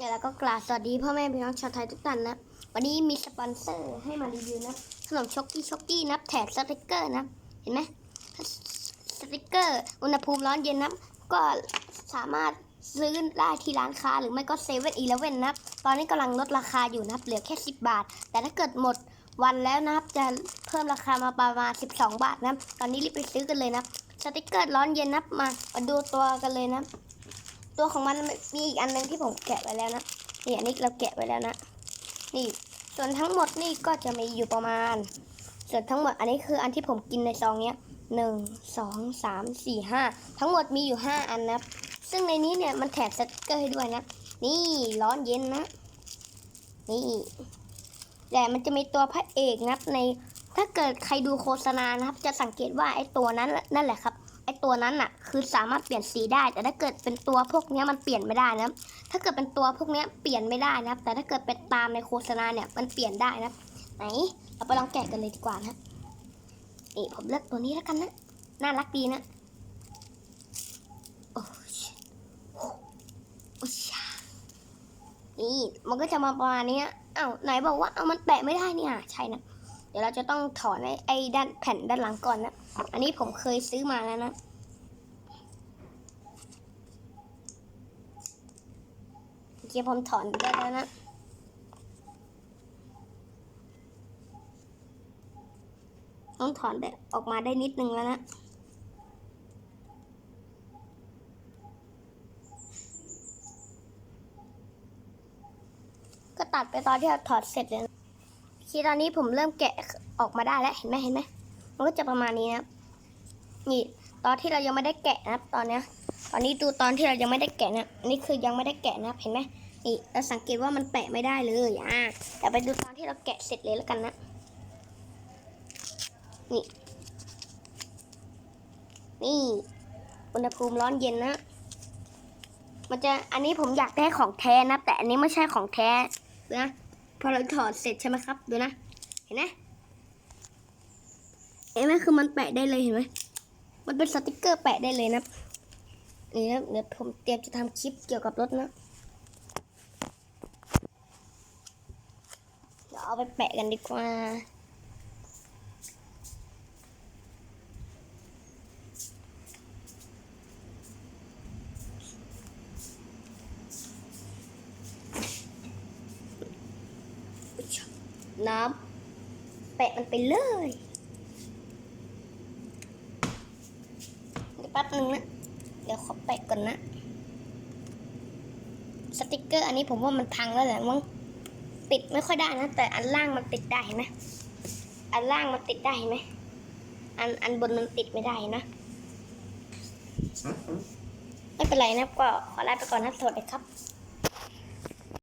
แล้วก็กราบสวัสดีพ่อแม่พี่น้องชาวไทยทุกท่านนะ วันนี้มีสปอนเซอร์ให้มารีวิวนะขนมช็อกกี้ช็อกกี้นะแถบสติกเกอร์นะ เห็นไหมสติกเกอร์ อุณหภูมิร้อนเย็นนะก็สามารถซื้อได้ที่ร้านค้าหรือไม่ก็เซเว่นอีเลฟเว่นนะตอนนี้กำลังลดราคาอยู่นะเหลือแค่ 10 บาท แต่ถ้าเกิดหมดวันแล้วนะครับจะเพิ่มราคามาประมาณ 12 บาทนะ ตอนนี้รีบไปซื้อกันเลยนะสติกเกอร์ร้อนเย็นนะมามาดูตัวกันเลยนะ ตัวของมันมีอีกอันหนึงที่ผมแกะไว้แล้วนะนี่อันนี้เราแกะไว้แล้วนะ นี่ ส่วนทั้งหมดนี่ก็จะมีอยู่ประมาณ ส่วนทั้งหมดอันนี้คืออันที่ผมกินในซองเนี้ยหนึ่งสองสามสี่ห้าทั้งหมดมีอยู่ห้าอันนะซึ่งในนี้เนี่ยมันแถบสติกเกอร์ให้ด้วยนะ นี่ร้อนเย็นนะ นี่แต่มันจะมีตัวพระเอกนะใน ถ้าเกิดใครดูโฆษณานะครับ จะสังเกตว่าไอ้ตัวนั้นนั่นแหละครับ อตัวนั้นน่ะ คือสามารถเปลี่ยนสีได้ แต่ถ้าเกิดเป็นตัวพวกนี้มันเปลี่ยนไม่ได้นะถ้าเกิดเป็นตัวพวกนี้เปลี่ยนไม่ได้นะครับแต่ถ้าเกิดเป็นตามในโฆษณาเนี่ยมันเปลี่ยนได้นะไหนเราไปลองแกะกันเลยดีกว่านะนี่ผมเลือกตัวนี้แล้วกันนะน่ารักดีนะโอ้ชโอ้ชานี่มันก็จะมาประมาณนี้อ้าวไหนบอกว่าเอามันแปะไม่ได้เนี่ยใช่นะ เดี๋ยวเราจะต้องถอนไอ้ไอ้ด้านแผ่นด้านหลังก่อนนะ อันนี้ผมเคยซื้อมาแล้วนะเมื่อกี้ผมถอนได้แล้วนะต้องถอนแบบออกมาได้นิดนึงแล้วนะก็ตัดไปตอนที่เราถอดเสร็จเลย ทีตอนนี้ผมเริ่มแกะออกมาได้แล้วเห็นไหมเห็นไหมมันก็จะประมาณนี้นะนี่ตอนที่เรายังไม่ได้แกะนะครับตอนเนี้ยตอนนี้ดูตอนที่เรายังไม่ได้แกะนะอันนี้คือยังไม่ได้แกะนะเห็นไหมนี่เราสังเกตว่ามันแปะไม่ได้เลยอะแต่ไปดูตอนที่เราแกะเสร็จเลยแล้วกันนะนี่ นี่ อุณหภูมิร้อนเย็นนะ มันจะ อันนี้ผมอยากได้ของแท้นะ แต่อันนี้ไม่ใช่ของแท้นะ พอเราถอดเสร็จใช่ไหมครับ ดูนะ เห็นไหมเห็นไหมคือมันแปะได้เลยเห็นไหมมันเป็นสติกเกอร์แปะได้เลยนะนี่นะเดี๋ยวผมเตรียมจะทำคลิปเกี่ยวกับรถนะเดี๋ยวเอาไปแปะกันดีกว่า น้ำแปะมันไปเลยเดี๋ยวแป๊บนึงนะ เดี๋ยวขอแปะก่อนนะ สติกเกอร์อันนี้ผมว่ามันพังแล้วแหละมั้งติดไม่ค่อยได้นะ แต่อันล่างมันติดได้เห็นไหมอันล่างมันติดได้เห็นไหมอันอันบนมันติดไม่ได้นะ ไม่เป็นไรนะก็ขอลาไปก่อนนะสวัสดีครับ